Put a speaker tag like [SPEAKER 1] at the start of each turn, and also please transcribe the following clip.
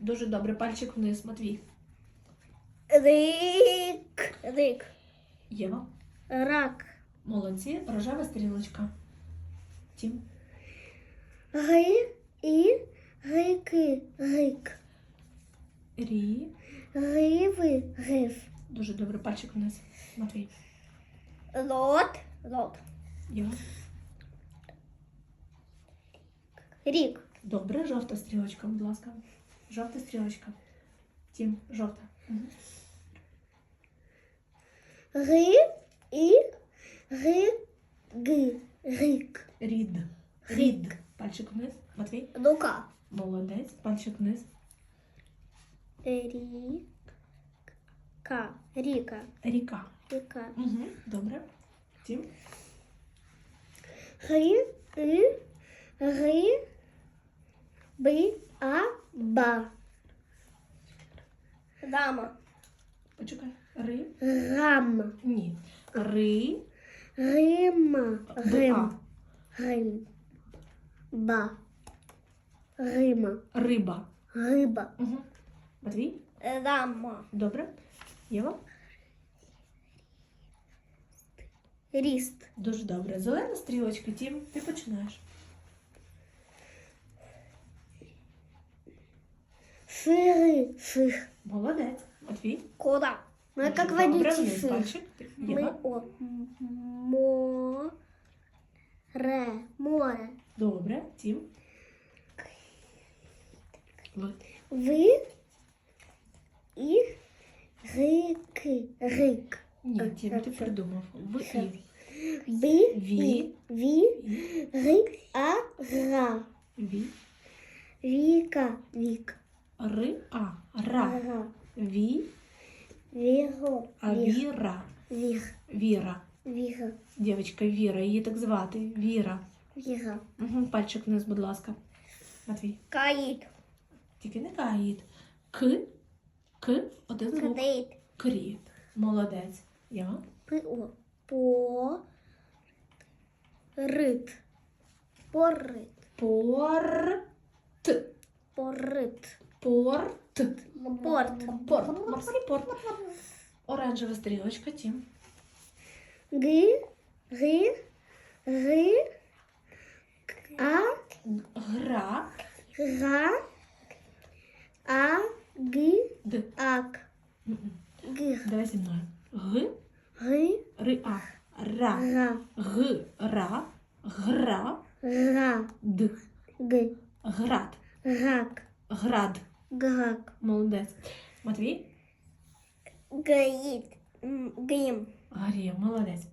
[SPEAKER 1] Дуже добре. Пальчик вниз, Матвій.
[SPEAKER 2] Рик. Рик.
[SPEAKER 1] Єва.
[SPEAKER 2] Рак.
[SPEAKER 1] Молодці. Рожева стрілочка. Тім.
[SPEAKER 2] Гри і грики. Грик.
[SPEAKER 1] Рі.
[SPEAKER 2] Гриви. Гриф.
[SPEAKER 1] Дуже добре. Пальчик вниз. Матвій.
[SPEAKER 2] Рот. Рот.
[SPEAKER 1] Єва.
[SPEAKER 2] Рік.
[SPEAKER 1] Добре. Жовта стрілочка, будь ласка. Жовта стрілочка. Тім. Жовта.
[SPEAKER 2] Гри і гри. Рик.
[SPEAKER 1] Рід. Рід. Пальчик вниз. Матвій.
[SPEAKER 2] Рука.
[SPEAKER 1] Молодець. Пальчик вниз.
[SPEAKER 2] Ріка. Ріка.
[SPEAKER 1] Ріка.
[SPEAKER 2] Ріка.
[SPEAKER 1] Угу. Добре. Тім.
[SPEAKER 2] Гри і гри. Би. А. Ба. Дама.
[SPEAKER 1] Почекай. Ри.
[SPEAKER 2] Рам.
[SPEAKER 1] Ні. Ри.
[SPEAKER 2] Рима.
[SPEAKER 1] Ба.
[SPEAKER 2] Рим. Рим. Ба. Рима.
[SPEAKER 1] Риба.
[SPEAKER 2] Риба.
[SPEAKER 1] Угу. Матвій.
[SPEAKER 2] Рама.
[SPEAKER 1] Добре. Єва.
[SPEAKER 2] Ріст.
[SPEAKER 1] Дуже добре. Зелена стрілочка, Тім, ти починаєш.
[SPEAKER 2] Шири. Ших.
[SPEAKER 1] Молодець. Матвій.
[SPEAKER 2] Куда? Мы
[SPEAKER 1] Дуже
[SPEAKER 2] как
[SPEAKER 1] добре.
[SPEAKER 2] водитель
[SPEAKER 1] Вниз
[SPEAKER 2] ших.
[SPEAKER 1] пальчик.
[SPEAKER 2] Мы
[SPEAKER 1] Єва.
[SPEAKER 2] о. Мо. Ре. Море.
[SPEAKER 1] Добре. Тім. Ви.
[SPEAKER 2] Ви. І. Рики. Рик.
[SPEAKER 1] Ні, Тім, ти придумав. Ви і.
[SPEAKER 2] Би.
[SPEAKER 1] Ві.
[SPEAKER 2] І. Ві.
[SPEAKER 1] І.
[SPEAKER 2] Ри. А. Ра.
[SPEAKER 1] Ві.
[SPEAKER 2] Віка. Вік.
[SPEAKER 1] Ри. А.
[SPEAKER 2] Ра.
[SPEAKER 1] Ві.
[SPEAKER 2] Віго.
[SPEAKER 1] А
[SPEAKER 2] Віг.
[SPEAKER 1] Віра.
[SPEAKER 2] Віг.
[SPEAKER 1] Віра.
[SPEAKER 2] Віга.
[SPEAKER 1] Дівчинка Віра, її так звати. Віра.
[SPEAKER 2] Віга.
[SPEAKER 1] Угу. Пальчик вниз, будь ласка. Матвій.
[SPEAKER 2] Каїт.
[SPEAKER 1] Тільки не каїд. К. К. Один звук.
[SPEAKER 2] Каїт.
[SPEAKER 1] Крі. Молодець. Я.
[SPEAKER 2] По. По. Рит. Порит.
[SPEAKER 1] Порт.
[SPEAKER 2] Порит.
[SPEAKER 1] Порт.
[SPEAKER 2] Порт.
[SPEAKER 1] Порт. Морський порт. Оранжева стрілочка, Тім.
[SPEAKER 2] Ги. Ги. Ги. А.
[SPEAKER 1] Гра.
[SPEAKER 2] Га. А. Ги.
[SPEAKER 1] Д.
[SPEAKER 2] Ак.
[SPEAKER 1] М-м.
[SPEAKER 2] Ги.
[SPEAKER 1] Давай зі мною. Г.
[SPEAKER 2] Ги.
[SPEAKER 1] Ри. А. Ра.
[SPEAKER 2] Га.
[SPEAKER 1] Г. Ра. Гра.
[SPEAKER 2] Га.
[SPEAKER 1] Д.
[SPEAKER 2] Ги.
[SPEAKER 1] Град.
[SPEAKER 2] Гак.
[SPEAKER 1] Град.
[SPEAKER 2] Гак.
[SPEAKER 1] Молодець. Матвій.
[SPEAKER 2] Гаїт. Грім.
[SPEAKER 1] Гарія, молодець.